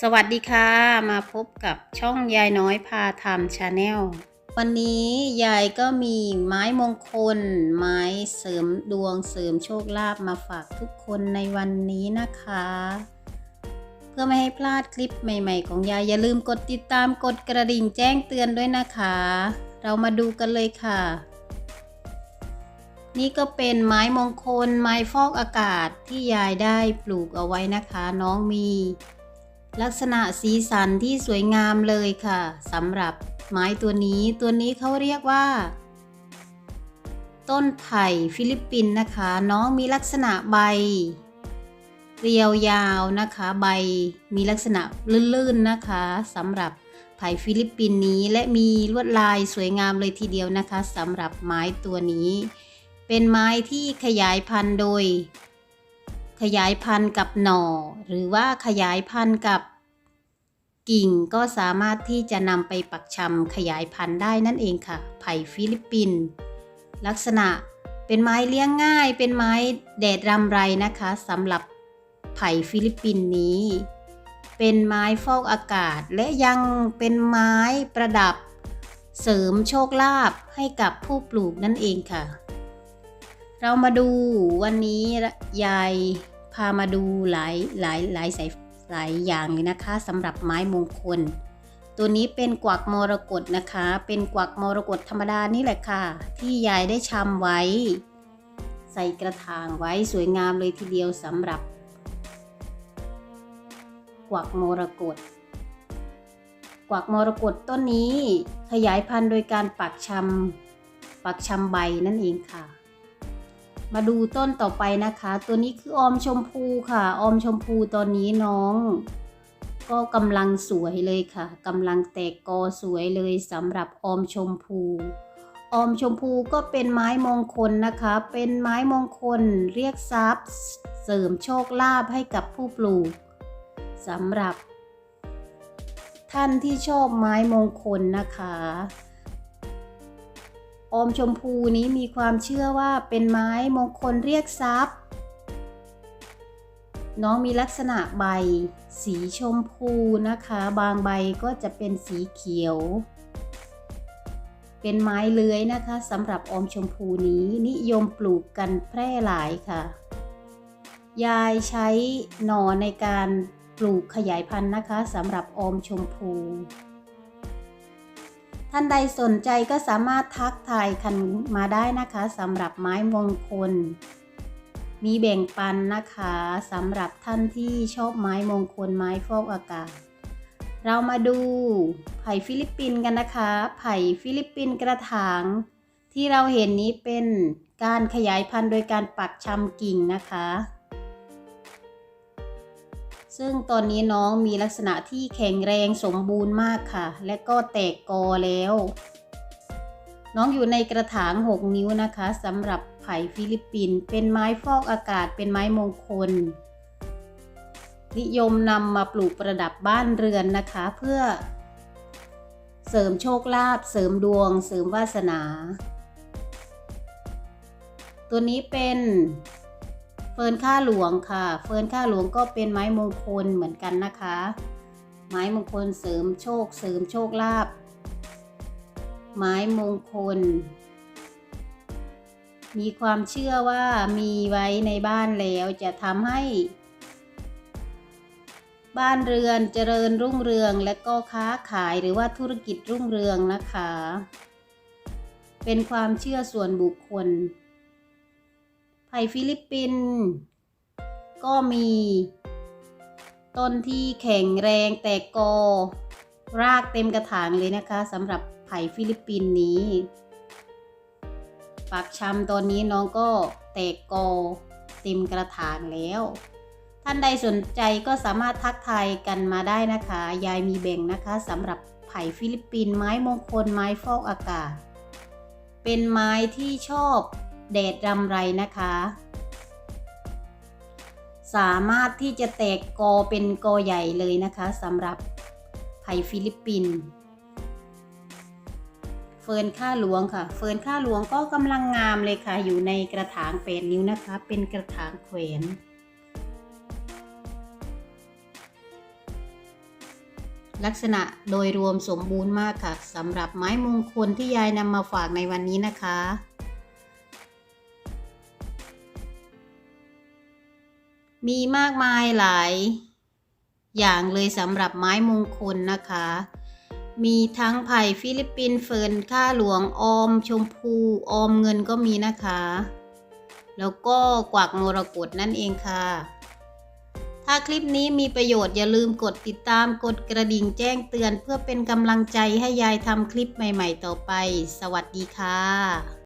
สวัสดีค่ะ มาพบกับช่องยายน้อยพาทำชาแนลวันนี้ยายก็มีไม้มงคล ไม้เสริมดวงเสริมโชคลาภมาฝากทุกคนในวันนี้นะคะ เพื่อไม่ให้พลาดคลิปใหม่ๆ ของยายอย่าลืมกดติดตามกดกระดิ่งแจ้งเตือนด้วยนะคะ เรามาดูกันเลยค่ะ นี่ก็เป็นไม้มงคลไม้ฟอกอากาศที่ยายได้ปลูกเอาไว้นะคะ น้องมี ลักษณะสีสันที่สวยงามเลยค่ะสำหรับไม้ตัวนี้ตัวนี้เขาเรียกว่า ต้นไผ่ฟิลิปปินส์นะคะ น้องมีลักษณะใบ เรียวยาวนะคะใบมีลักษณะลื่นๆนะคะสำหรับไผ่ฟิลิปปินส์นี้และมีลวดลายสวยงามเลยทีเดียวนะคะสำหรับไม้ตัวนี้ เป็นไม้ที่ขยายพันธุ์โดย ขยายพันธุ์กับหน่อ หรือว่าขยายพันธุ์กับ กิ่งก็สามารถที่จะนำไปปักชำขยายพันธุ์ได้นั่นเองค่ะ ไผ่ฟิลิปปินส์ลักษณะเป็นไม้เลี้ยงง่าย เป็นไม้แดดรำไรนะคะสำหรับไผ่ฟิลิปปินส์นี้ เป็นไม้ฟอกอากาศและยังเป็นไม้ประดับ เสริมโชคลาภให้กับผู้ปลูกนั่นเองค่ะ เรามาดูวันนี้ยายพามาดูหลายหลายหลายสาย หลายอย่างเลยนะคะสำหรับไม้มงคล ตัวนี้เป็นกวักมรกตนะคะ เป็นกวักมรกตธรรมดานี่แหละค่ะ ที่ยายได้ชำไว้ ใส่กระถางไว้สวยงามเลยทีเดียวสำหรับ กวักมรกตกวักมรกตต้นนี้ขยายพันธุ์โดยการปักชำปักชำใบนั่นเองค่ะ มาดูต้นต่อไปนะคะ ตัวนี้คือออมชมพูค่ะ ออมชมพูตอนนี้น้อง ก็กำลังสวยเลยค่ะกำลังแตกกอสวยเลยสำหรับออมชมพู ออมชมพูก็เป็นไม้มงคลนะคะ เป็นไม้มงคลเรียกทรัพย์เสริมโชคลาภให้กับผู้ปลูกสำหรับ ท่านที่ชอบไม้มงคลนะคะ อมชมพูนี้มีความเชื่อว่าเป็นไม้มงคลเรียกทรัพย์ น้องมีลักษณะใบ สีชมพูนะคะ บางใบก็จะเป็นสีเขียว เป็นไม้เลื้อยนะคะสำหรับอมชมพูนี้นิยมปลูกกันแพร่หลายค่ะ ยายใช้หน่อในการปลูกขยายพันธุ์นะคะสำหรับอมชมพู ท่านใดสนใจก็สามารถทักทายกันมาได้นะคะสำหรับไม้มงคล มีแบ่งปันนะคะสำหรับท่านที่ชอบไม้มงคลไม้ฟอกอากาศ เรามาดูไผ่ฟิลิปปินส์กันนะคะ ไผ่ฟิลิปปินส์กระถางที่เราเห็นนี้เป็นการขยายพันธุ์โดยการปักชำกิ่งนะคะ ซึ่งตอนนี้น้องมีลักษณะที่แข็งแรงสมบูรณ์มากค่ะ และก็แตกกอแล้ว น้องอยู่ในกระถาง 6 นิ้วนะคะสำหรับไผ่ฟิลิปปินส์เป็นไม้ฟอกอากาศเป็นไม้มงคล นิยมนำมาปลูกประดับบ้านเรือนนะคะ เพื่อ เสริมโชคลาภเสริมดวง เสริมวาสนา ตัวนี้เป็น เฟิร์นข้าหลวงค่ะ เฟิร์นข้าหลวงก็เป็นไม้มงคลเหมือนกันนะคะ ไม้มงคลเสริมโชคเสริมโชคลาภไม้มงคล มีความเชื่อว่ามีไว้ในบ้านแล้วจะทำให้ บ้านเรือนเจริญรุ่งเรืองและก็ค้าขายหรือว่าธุรกิจรุ่งเรืองนะคะ เป็นความเชื่อส่วนบุคคล ไผ่ฟิลิปปินส์ก็มี ต้นที่แข็งแรงแตกกอ รากเต็มกระถางเลยนะคะสำหรับไผ่ฟิลิปปินส์นี้ ปักชำตอนนี้น้องก็แตกกอเต็มกระถางแล้ว ท่านใดสนใจก็สามารถทักทายกันมาได้นะคะ ยายมีแบ่งนะคะสำหรับไผ่ฟิลิปปินส์ไม้มงคลไม้ฟอกอากาศ เป็นไม้ที่ชอบ แดดรำไรนะคะ สามารถที่จะแตกกอเป็นกอใหญ่เลยนะคะสำหรับไผ่ฟิลิปปินส์เฟิร์นข้าหลวงค่ะ เฟิร์นข้าหลวงก็กำลังงามเลยค่ะ อยู่ในกระถางแปดนิ้วนะคะ เป็นกระถางแขวนลักษณะโดยรวมสมบูรณ์มากค่ะสำหรับไม้มงคลที่ยายนำมาฝากในวันนี้นะคะ มีมากมายหลาย อย่างเลยสำหรับไม้มงคลนะคะ มีทั้งไผ่ฟิลิปปินเฟิร์นข้าหลวงออม ชมพูออมเงินก็มีนะคะ แล้วก็กวักมรกตนั่นเองค่ะ ถ้าคลิปนี้มีประโยชน์อย่าลืมกดติดตามกดกระดิ่งแจ้งเตือน เพื่อเป็นกำลังใจให้ยายทำคลิปใหม่ ๆ ต่อไป สวัสดีค่ะ